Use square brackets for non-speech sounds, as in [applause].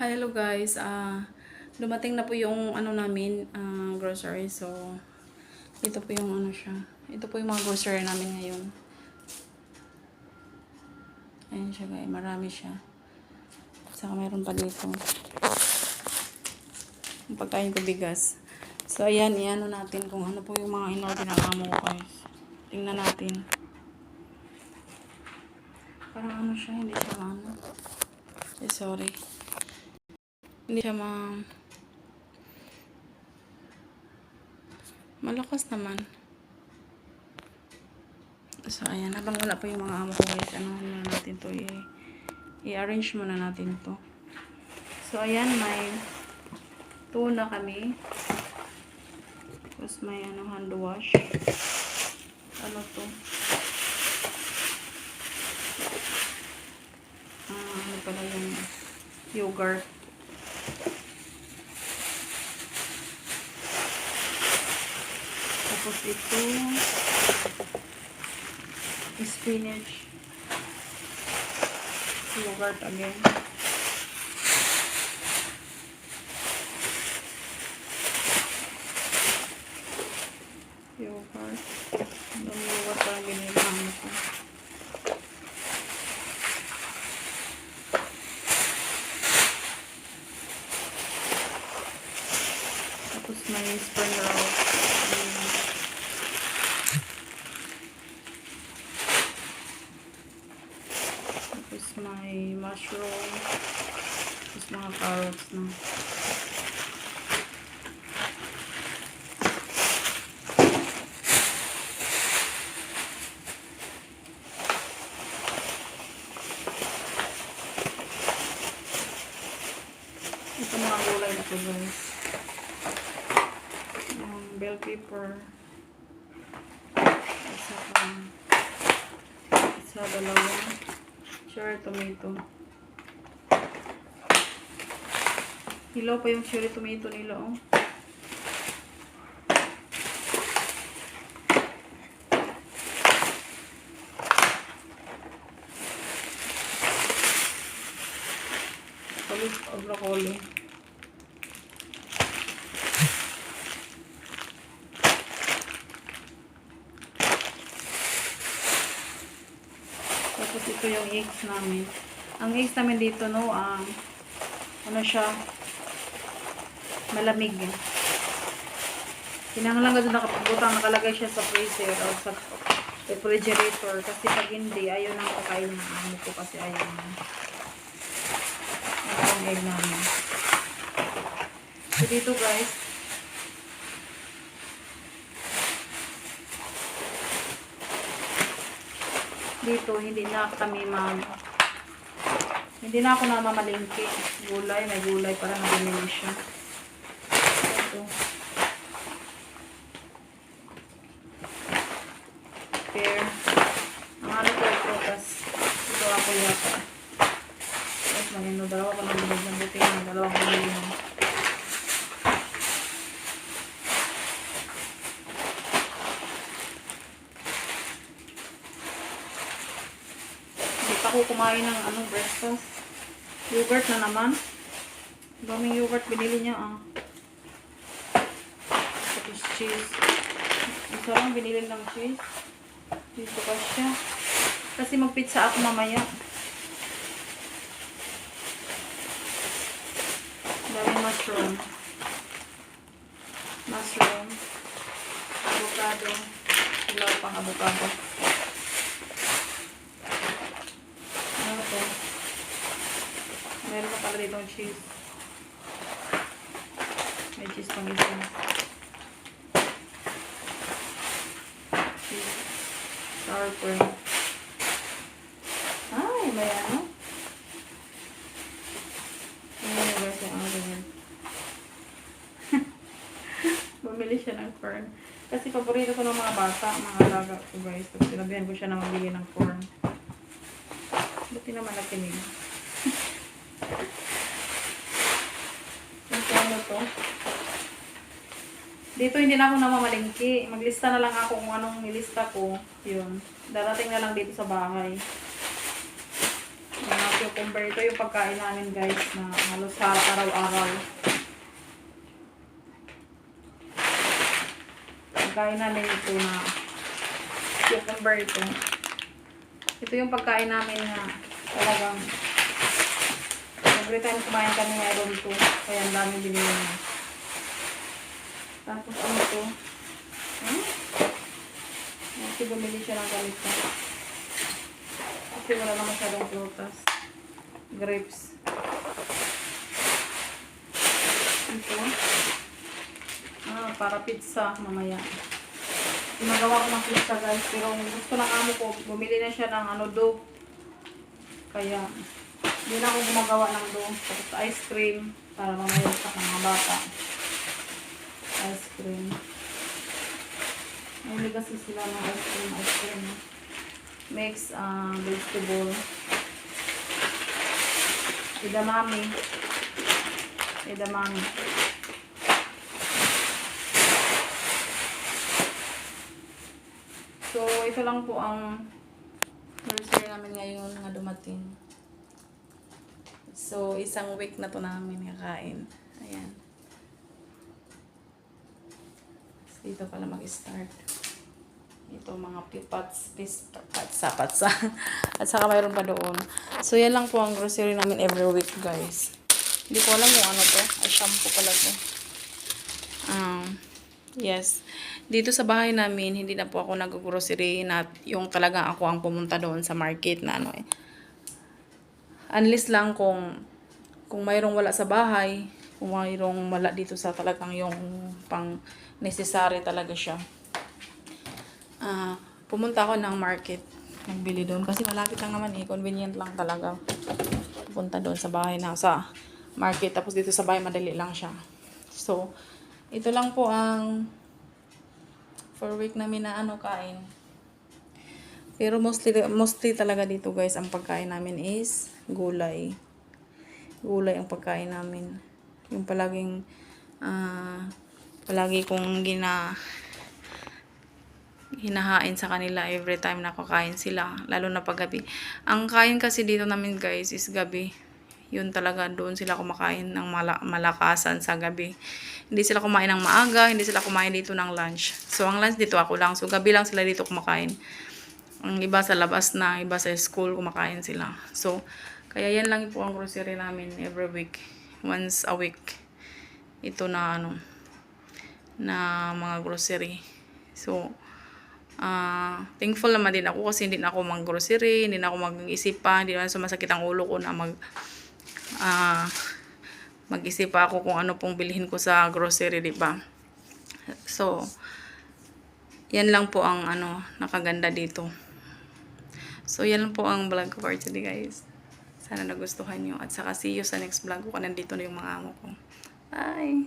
Hello guys. Ah, dumating na po yung ano namin, ah, grocery. So, ito po yung ano siya. Ito po yung mga grocery namin ngayon. Ayan siya guys, marami siya. Saka meron pa dito. Yung pagkain ko bigas. So, ayan, iano natin kung ano po yung mga in-order na amo ko guys. Tingnan natin. Parang ano siya, hindi siya ano. Eh, sorry. Hindi siya ma... Malakas naman. So, ayan. Habang wala pa yung mga amo ko guys, ano muna natin to i-arrange muna natin to. So, ayan. May tuna kami. Tapos may ano, hand wash. Ano to? Ah, ano pala yung yogurt. Tapos ito, spinach. Yogurt again. Tapos may spring roll. Tapos may mushroom. Tapos mga carrots na. Bell pepper. Isa pa. Isa, dalawa. Cherry tomato. Hilaw pa yung cherry tomato nila, oh. Tapos, broccoli. Tapos ito yung eggs namin. Ang eggs namin dito, no, ang ano siya, malamig. Kinanglan ka doon nakapagutang, nakalagay siya sa freezer o sa refrigerator. Kasi pag hindi, ayaw nang kakain ng amo ko kasi ayaw na. Ito ang egg namin. So dito guys, dito hindi na kami mag hindi na ako namamalingki. Gulay may gulay para nabili siya. Ito. Pear. Ang ano ko ito tas ito ako yata tapos magino dalawa ko nang bilog ng buti ng dalawang bilog ng Hindi pa ako kumain ng anong breakfast. Yogurt na naman. Daming yogurt binili niya ah. Tapos cheese. Isa lang binili ng cheese. Dito pa siya. Kasi magpizza ako mamaya. Daming mushroom. Mushroom. Avocado. Ilaw pang avocado. Ano to? Meron pa pala dito cheese. May cheese pang isa. Cheese. Sour cream. Ay, may ano? Yung guys yung ano? Bumili siya ng corn. Kasi paborito ko ng mga bata, mga alaga ko guys. Tapos sinabihan ko siya na magbili ng corn. Buti naman nakinig. [laughs] Ito ano to? Dito hindi na ako namamalingki. Maglista na lang ako kung anong nilista ko. Yun. Darating na lang dito sa bahay. Mga cucumber. Ito yung pagkain namin guys na halos sa araw-araw. Pagkain namin ito na cucumber ito. Ito yung pagkain namin na talagang every time kumain kami meron to. Kaya ang dami binili. Tapos ano to? Hmm? Kasi bumili siya ng ganito. Kasi wala na masyadong prutas. Grapes. Ito. Ah, para pizza mamaya. Ginagawa ko ng pizza guys. Pero gusto ng amo ko, bumili na siya ng ano dough. Kaya, hindi na ako gumagawa ng dough. Tapos ice cream para mamaya sa mga bata. Ice cream. May kasi sila ng ice cream, ice cream. Mix uh, vegetable. Edamame. Edamame. So, ito lang po ang grocery namin ngayon nga dumating. So, isang week na to namin kakain. Ayan. So, dito pala mag-start. Ito mga pipats, pis, patsa. [laughs] At saka mayroon pa doon. So, yan lang po ang grocery namin every week, guys. Hindi ko alam kung ano to. Ay, shampoo pala to. Um, yes. Dito sa bahay namin, hindi na po ako nag-grocery na yung talagang ako ang pumunta doon sa market na ano eh. Unless lang kung kung mayroong wala sa bahay, kung mayroong wala dito sa talagang yung pang necessary talaga siya. Ah, pumunta ako ng market. Nagbili doon kasi malapit lang naman eh. Convenient lang talaga. Pupunta doon sa bahay na sa market. Tapos dito sa bahay madali lang siya. So, ito lang po ang for week namin na ano kain. Pero mostly mostly talaga dito guys ang pagkain namin is gulay. Gulay ang pagkain namin. Yung palaging ah palagi kong gina hinahain sa kanila every time na kakain sila, lalo na pag gabi. Ang kain kasi dito namin guys is gabi. Yun talaga doon sila kumakain ng mala- malakasan sa gabi. Hindi sila kumain ng maaga, hindi sila kumain dito ng lunch. So ang lunch dito ako lang. So gabi lang sila dito kumakain. Ang iba sa labas na, iba sa school kumakain sila. So kaya yan lang po ang grocery namin every week. Once a week. Ito na ano na mga grocery. So, ah thankful naman din ako kasi hindi na ako mag-grocery, hindi na ako mag-isip pa, hindi na sumasakit ang ulo ko na mag ah mag-isip ako kung ano pong bilhin ko sa grocery, di ba? So, yan lang po ang ano, nakaganda dito. So, yan lang po ang vlog ko for today, guys. Sana nagustuhan nyo. At saka see you sa next vlog ko. Nandito na yung mga amo ko. Bye!